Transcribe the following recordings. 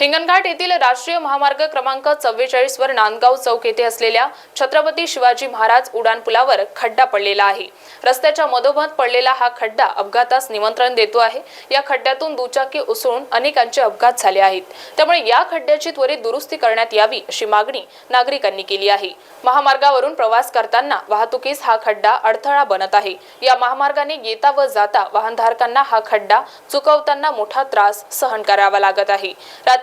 हिंगणघाट येथील राष्ट्रीय महामार्ग क्रमांक चव्वेचाळीस वर नांदगाव चौक येथे असलेल्या छत्रपती शिवाजी महाराज उड्डाणपुलावर खड्डा पडलेला आहे. रस्त्याच्या मधोमध पडलेला हा खड्डा अपघातास निमंत्रण देतो आहे. या खड्ड्यातून दुचाकी उसळून अनेकांचे अपघात झाले आहेत. त्यामुळे या खड्ड्याची त्वरित दुरुस्ती करण्यात यावी अशी मागणी नागरिकांनी केली आहे. महामार्गावरून प्रवास करताना वाहतुकीस हा खड्डा अडथळा बनत आहे. या महामार्गाने येता व जाता वाहनधारकांना हा खड्डा चुकवताना मोठा त्रास सहन करावा लागत आहे.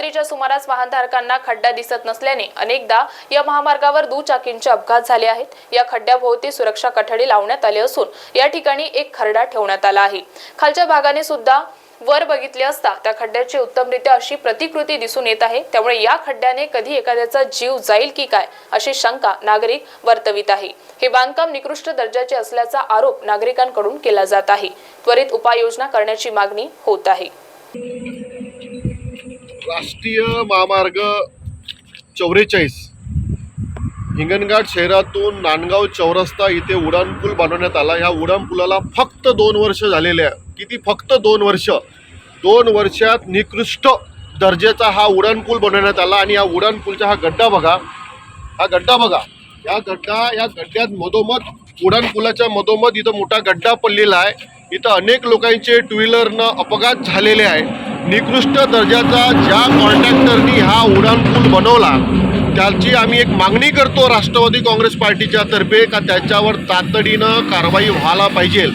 रात्रीच्या सुमारास वाहनधारकांना खड्डा दिसत नसल्याने अनेकदा या महामार्गावर दुचाकींचे अपघात झाले आहेत. या खड्ड्याभोवती सुरक्षा कठडी लावण्यात आले असून या ठिकाणी एक खरडा ठेवण्यात आला आहे. खालच्या भागाने सुद्धा वर बघितले असता त्या खड्ड्याची उत्तमरित्या अशी प्रतिकृती दिसून येत आहे. त्यामुळे या खड्ड्याने कधी एखाद्याचा जीव जाईल की काय अशी शंका नागरिक वर्तवित आहे. हे बांधकाम निकृष्ट दर्जाचे असल्याचा आरोप नागरिकांकडून केला जात आहे. त्वरित उपाययोजना करण्याची मागणी होत आहे. राष्ट्रीय महामार्ग चौवेचाळीस हिंगणघाट शहरातून नांदगाव चौरस्ता इथे उड्डाणपूल बनवण्यात आला. ह्या उड्डाणपुलाला फक्त दोन वर्ष झालेले आहे. किती? फक्त दोन वर्ष. दोन वर्षात निकृष्ट दर्जाचा हा उड्डाणपूल बनवण्यात आला आणि या उड्डाणपूलचा हा गड्डा बघा. हा गड्डा बघा. या गड्डा या गड्ड्यात मधोमध उड्डाणपुलाच्या मधोमध इथं मोठा गड्डा पडलेला आहे. इथं अनेक लोकांचे टू व्हीलरनं अपघात झालेले आहे. निकृष्ट दर्जाचा ज्या कॉन्ट्रॅक्टरनी हा उड्डाणपूल बनवला त्याची आम्ही एक मागणी करतो राष्ट्रवादी काँग्रेस पार्टीच्या तर्फे का त्याच्यावर तातडीनं कारवाई व्हायला पाहिजे.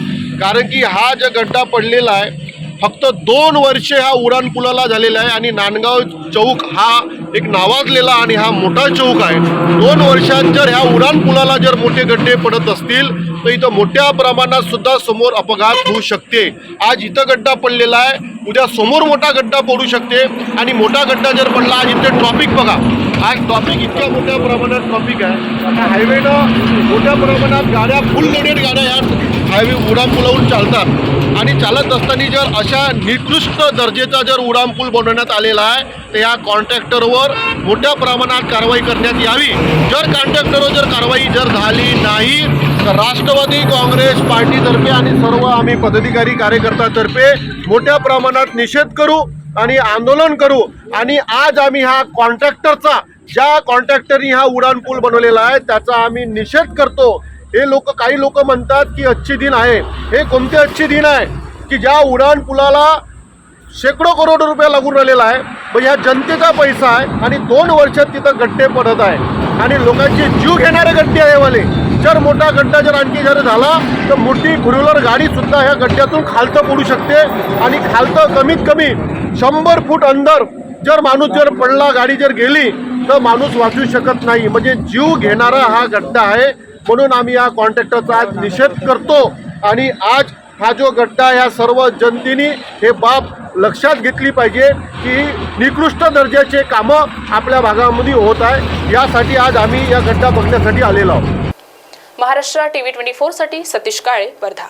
कारण की हा जो गड्डा पडलेला आहे फक्त दोन वर्षे हा उड्डाणपुलाला झालेला आहे आणि नांदगाव चौक हा एक नावाजलेला आणि हा मोठा चौक आहे. दोन वर्षात जर ह्या उड्डाणपुलाला जर मोठे गड्डे पडत असतील तर इथं मोठ्या प्रमाणात सुद्धा समोर अपघात होऊ शकते. आज इथं गड्डा पडलेला आहे उद्या समोर मोठा गड्डा पडू शकते. आणि मोठा गड्डा जर पडला आज इथे ट्रॉफिक बघा. आज ट्रॉफिक इतक्या मोठ्या प्रमाणात ट्रॉफिक आहे. आता हायवेनं मोठ्या प्रमाणात गाड्या फुल लोडेड गाड्या या हायवे उडामपुलावरून चालतात. आणि चालत असताना जर अशा निकृष्ट दर्जेचा जर उडामपूल बनवण्यात आलेला आहे तर या कॉन्ट्रॅक्टरवर मोठ्या प्रमाणात कारवाई करण्यात यावी. जर कॉन्ट्रॅक्टरवर जर कारवाई जर झाली नाही तर राष्ट्रवादी काँग्रेस पार्टीतर्फे आणि सर्व आम्ही पदाधिकारी कार्यकर्त्यातर्फे मोठ्या प्रमाणात निषेध करू आणि आंदोलन करू. आणि आज आम्ही हा कॉन्ट्रॅक्टरचा ज्या कॉन्ट्रॅक्टरनी हा उड्डाणपूल बनवलेला आहे त्याचा आम्ही निषेध करतो. हे लोक काही लोक म्हणतात की अच्छी दिन आहे. हे कोणते अच्छी दिन आहे? की ज्या उडान पुलाला शेकडो करोड रुपये लागून राहिलेला आहे पण ह्या जनतेचा पैसा आहे आणि दोन वर्षात तिथं गड्डे पडत आहे. आणि लोकांचे जीव घेणारे गड्डे आहे वाले. जर मोठा गड्डा जर आणखी जर झाला तर मोठी फोर व्हीलर गाडीसुद्धा ह्या गड्ड्यातून खालतं पडू शकते. आणि खालतं कमीत कमी शंभर फूट अंदर जर माणूस जर पडला गाडी जर गेली तर माणूस वाचू शकत नाही. म्हणजे जीव घेणारा हा गड्डा आहे. म्हणून आम्ही या कॉन्ट्रॅक्टरचा आज निषेध करतो. आणि आज हा जो गड्डा या सर्व जनतेने हे बाब लक्षात घेतली पाहिजे की निकृष्ट दर्जाचे कामं आपल्या भागामध्ये होत आहे. यासाठी आज आम्ही या गड्डा बघण्यासाठी आलेलो आहोत. महाराष्ट्र टीव्ही ट्वेंटी फोरसाठी सतीश काळे वर्धा.